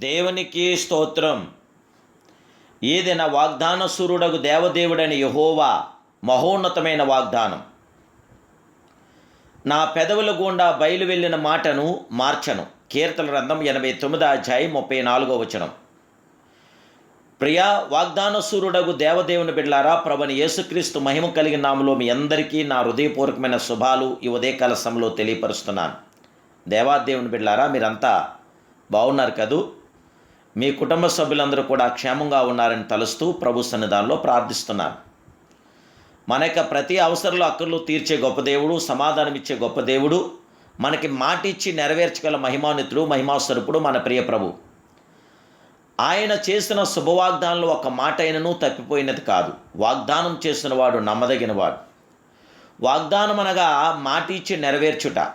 దేవునికి స్తోత్రం. ఏదైనా వాగ్దాన సూర్యుడకు దేవదేవుడైన యహోవా మహోన్నతమైన వాగ్దానం. నా పెదవుల గుండా బయలు వెళ్ళిన మాటను మార్చను. కీర్తన గ్రంథం ఎనభై తొమ్మిది అధ్యాయం ముప్పై నాలుగో వచనం. ప్రియా వాగ్దాన సూర్యుడగు దేవదేవుని బిడ్లారా ప్రభుని యేసుక్రీస్తు మహిమ కలిగిన నామలో మీ అందరికీ నా హృదయపూర్వకమైన శుభాలు ఈ ఉదయకాల సమయంలో తెలియపరుస్తున్నాను. దేవాదేవుని బిడ్లారా మీరంతా బాగున్నారు కదూ? మీ కుటుంబ సభ్యులందరూ కూడా క్షేమంగా ఉన్నారని తలుస్తూ ప్రభు సన్నిధానంలో ప్రార్థిస్తున్నాను మన యొక్క ప్రతి అవసరంలో అక్కర్లు తీర్చే గొప్ప దేవుడు సమాధానమిచ్చే గొప్ప దేవుడు మనకి మాటిచ్చి నెరవేర్చగల మహిమానితుడు మహిమాస్వరూపుడు మన ప్రియ ప్రభు. ఆయన చేసిన శుభవాగ్దానంలో ఒక మాట అయినను తప్పిపోయినది కాదు. వాగ్దానం చేసిన వాడు నమ్మదగినవాడు. వాగ్దానం అనగా మాటిచ్చి నెరవేర్చుట.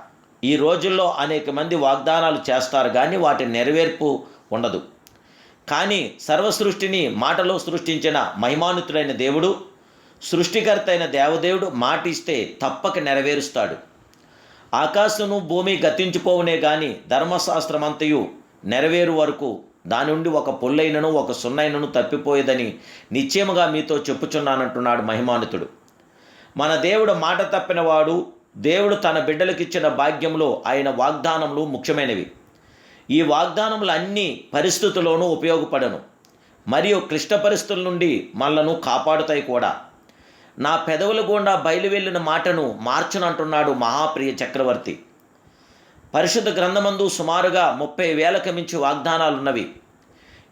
ఈ రోజుల్లో అనేక మంది వాగ్దానాలు చేస్తారు కానీ వాటి నెరవేర్పు ఉండదు. కానీ సర్వ సృష్టిని మాటలో సృష్టించిన మహిమానుతుడైన దేవుడు సృష్టికర్త అయిన దేవదేవుడు మాట ఇస్తే తప్పక నెరవేరుస్తాడు. ఆకాశము భూమి గతించిపోవునే గాని ధర్మశాస్త్రమంతయు నెరవేరు వరకు దాని నుండి ఒక పొల్లైనను ఒక సున్నైనను తప్పిపోయేదని నిశ్చయముగా మీతో చెప్పుచున్నానంటున్నాడు మహిమానుతుడు. మన దేవుడు మాట తప్పినవాడు దేవుడు తన బిడ్డలకిచ్చిన భాగ్యంలో ఆయన వాగ్దానములు ముఖ్యమైనవి. ఈ వాగ్దానములన్నీ పరిస్థితుల్లోనూ ఉపయోగపడను. మరియు క్లిష్ట పరిస్థితుల నుండి మనలను కాపాడుతాయి కూడా. నా పెదవుల గుండా బయలు వెళ్ళిన మాటను మార్చనంటున్నాడు మహాప్రియ చక్రవర్తి. పరిశుద్ధ గ్రంథమందు సుమారుగా ముప్పై వేలకు మించి వాగ్దానాలున్నవి.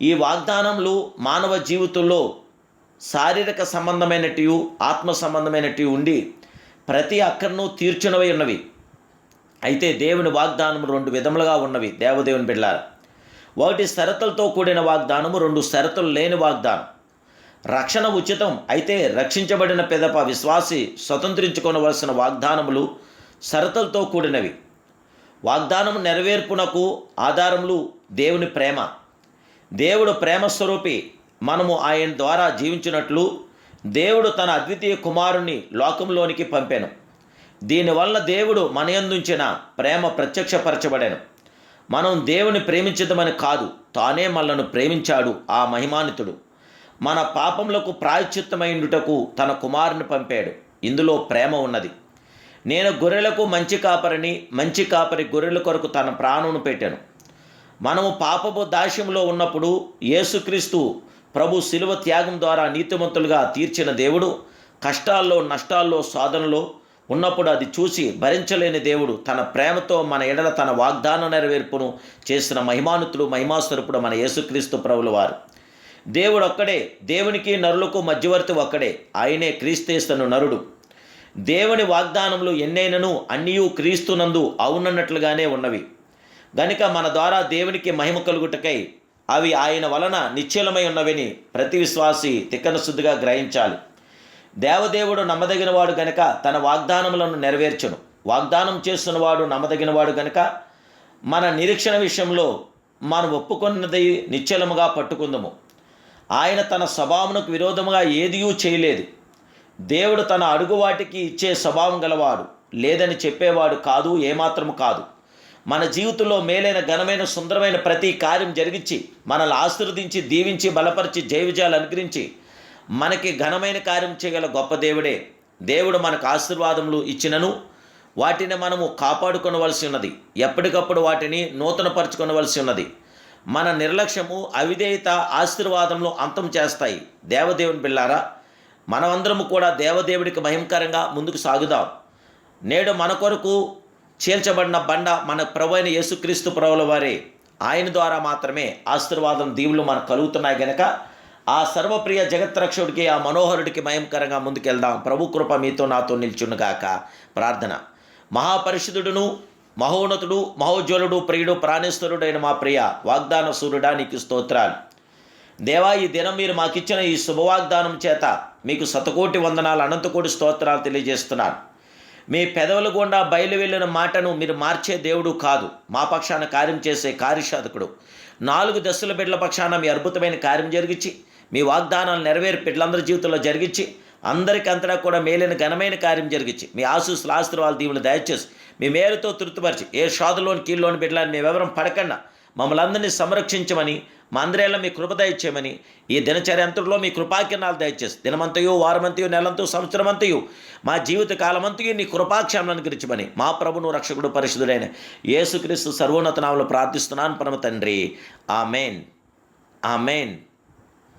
ఈ వాగ్దానములు మానవ జీవితంలో శారీరక సంబంధమైనటివి ఆత్మ సంబంధమైనటివి ఉండి ప్రతి అక్కర్ను తీర్చునవై ఉన్నవి. అయితే దేవుని వాగ్దానము రెండు విధములుగా ఉన్నవి. దేవదేవుని బిళ్ళారు ఒకటి షరతులతో కూడిన వాగ్దానము రెండు షరతులు లేని వాగ్దానం. రక్షణ ఉచితం అయితే రక్షించబడిన పెదప విశ్వాసి స్వతంత్రించుకోవలసిన వాగ్దానములు షరతులతో కూడినవి. వాగ్దానము నెరవేర్పునకు ఆధారములు దేవుని ప్రేమ. దేవుడు ప్రేమ స్వరూపి మనము ఆయన ద్వారా జీవించినట్లు దేవుడు తన అద్వితీయ కుమారుణ్ణి లోకంలోనికి పంపాను. దీనివల్ల దేవుడు మనయందుంచిన ప్రేమ ప్రత్యక్షపరచబడాను. మనం దేవుని ప్రేమించదమని కాదు తానే మనలను ప్రేమించాడు ఆ మహిమానితుడు మన పాపములకు ప్రాయశ్చిత్తమైండుటకు తన కుమారుని పంపాడు. ఇందులో ప్రేమ ఉన్నది. నేను గొర్రెలకు మంచి కాపరిని మంచి కాపరి గొర్రెల కొరకు తన ప్రాణమును పెట్టాను. మనము పాపపు దాస్యంలో ఉన్నప్పుడు యేసుక్రీస్తు ప్రభు శిలువ త్యాగం ద్వారా నీతిమంతులుగా తీర్చిన దేవుడు కష్టాల్లో నష్టాల్లో సాధనలో ఉన్నప్పుడు అది చూసి భరించలేని దేవుడు తన ప్రేమతో మన ఎడల తన వాగ్దాన నెరవేర్పును చేసిన మహిమానుతులు మహిమాస్వరూపుడు మన యేసుక్రీస్తు ప్రభుల వారు. దేవుడు ఒక్కడే దేవునికి నరులకు మధ్యవర్తి ఒక్కడే ఆయనే క్రీస్తేస్తను నరుడు. దేవుని వాగ్దానములు ఎన్నైనను అన్నీయూ క్రీస్తునందు అవునన్నట్లుగానే ఉన్నవి. గనుక మన ద్వారా దేవునికి మహిమ కలుగుటకై అవి ఆయన వలన నిశ్చలమై ఉన్నవని ప్రతి విశ్వాసి తిక్కనశుద్ధిగా గ్రహించాలి. దేవదేవుడు నమ్మదగినవాడు గనక తన వాగ్దానములను నెరవేర్చును. వాగ్దానం చేస్తున్నవాడు నమ్మదగినవాడు గనక మన నిరీక్షణ విషయంలో మనం ఒప్పుకున్నది నిశ్చలముగా పట్టుకుందము. ఆయన తన స్వభావమునకు విరోధముగా ఏదియూ చేయలేదు. దేవుడు తన అడుగువాటికి ఇచ్చే స్వభావం గలవాడు. లేదని చెప్పేవాడు కాదు ఏమాత్రము కాదు. మన జీవితంలో మేలైన ఘనమైన సుందరమైన ప్రతి కార్యం జరిగించి మనల్ని ఆశీర్వదించి దీవించి బలపరిచి జయ విజయాలు అనుగ్రహించి మనకి ఘనమైన కార్యం చేయగల గొప్ప దేవుడే. దేవుడు మనకు ఆశీర్వాదములు ఇచ్చినను. వాటిని మనము కాపాడుకొనవలసి ఉన్నది. ఎప్పటికప్పుడు వాటిని నూతనపరచుకొనవలసి ఉన్నది. మన నిర్లక్ష్యము అవిధేయత ఆశీర్వాదంలో అంతం చేస్తాయి. దేవదేవుని బిళ్ళారా మనమందరము కూడా దేవదేవుడికి భయంకరంగా ముందుకు సాగుదాం. నేడు మన కొరకు చీల్చబడిన బండ మన ప్రభు అయిన యేసుక్రీస్తు ప్రభుల వారే. ఆయన ద్వారా మాత్రమే ఆశీర్వాదం దీవులు మనకు కలుగుతున్నాయి గనక ఆ సర్వప్రియ జగత్రక్షుడికి ఆ మనోహరుడికి భయంకరంగా ముందుకెళ్దాం. ప్రభు కృప మీతో నాతో నిల్చునుగాక ప్రార్థన. మహాపరిషుదుడును మహోన్నతుడు మహోజ్వలుడు ప్రియుడు ప్రాణేశ్వరుడైన మా ప్రియ వాగ్దాన సూర్యుడా నీకు స్తోత్రాలు. దేవా ఈ దినం మీరు మాకిచ్చిన ఈ శుభవాగ్దానం చేత మీకు శతకోటి వందనాలు అనంతకోటి స్తోత్రాలు తెలియజేస్తున్నాను. మీ పెదవుల గుండా బయలు వెళ్ళిన మాటను మీరు మార్చే దేవుడు కాదు. మా పక్షాన కార్యం చేసే కార్యసాధకుడు. నాలుగు దశల బిడ్డల పక్షాన మీ అద్భుతమైన కార్యం జరిగించి మీ వాగ్దానాలు నెరవేరి బిడ్డలందరి జీవితంలో జరిగించి అందరికీ అంతటా కూడా మేలైన ఘనమైన కార్యం జరిగించి మీ ఆశీస్సులు ఆశీర్వాదాలు దీవులు దయచేసి మీ మేలుతో తృప్తిపరిచి ఏ షాదులోని కీళ్ళలోని బిడ్డలని మీ వివరం పడకుండా మమ్మల్ని అందరినీ సంరక్షించమని మా అందరేళ్ళ మీ కృప దయచేయమని ఈ దినచర్య మీ కృపాకిరణాలు దయచేసి దినమంతయు వారమంతయు నెలంతో సంవత్సరమంతయు మా జీవిత కాలమంతయు నీ కృపాక్షేమలను గురించమని మా ప్రభును రక్షకుడు పరిశుద్ధుడైన యేసుక్రీస్తు సర్వోన్నత నామలు ప్రార్థిస్తున్నాను పరమ తండ్రి. Amen. Amen.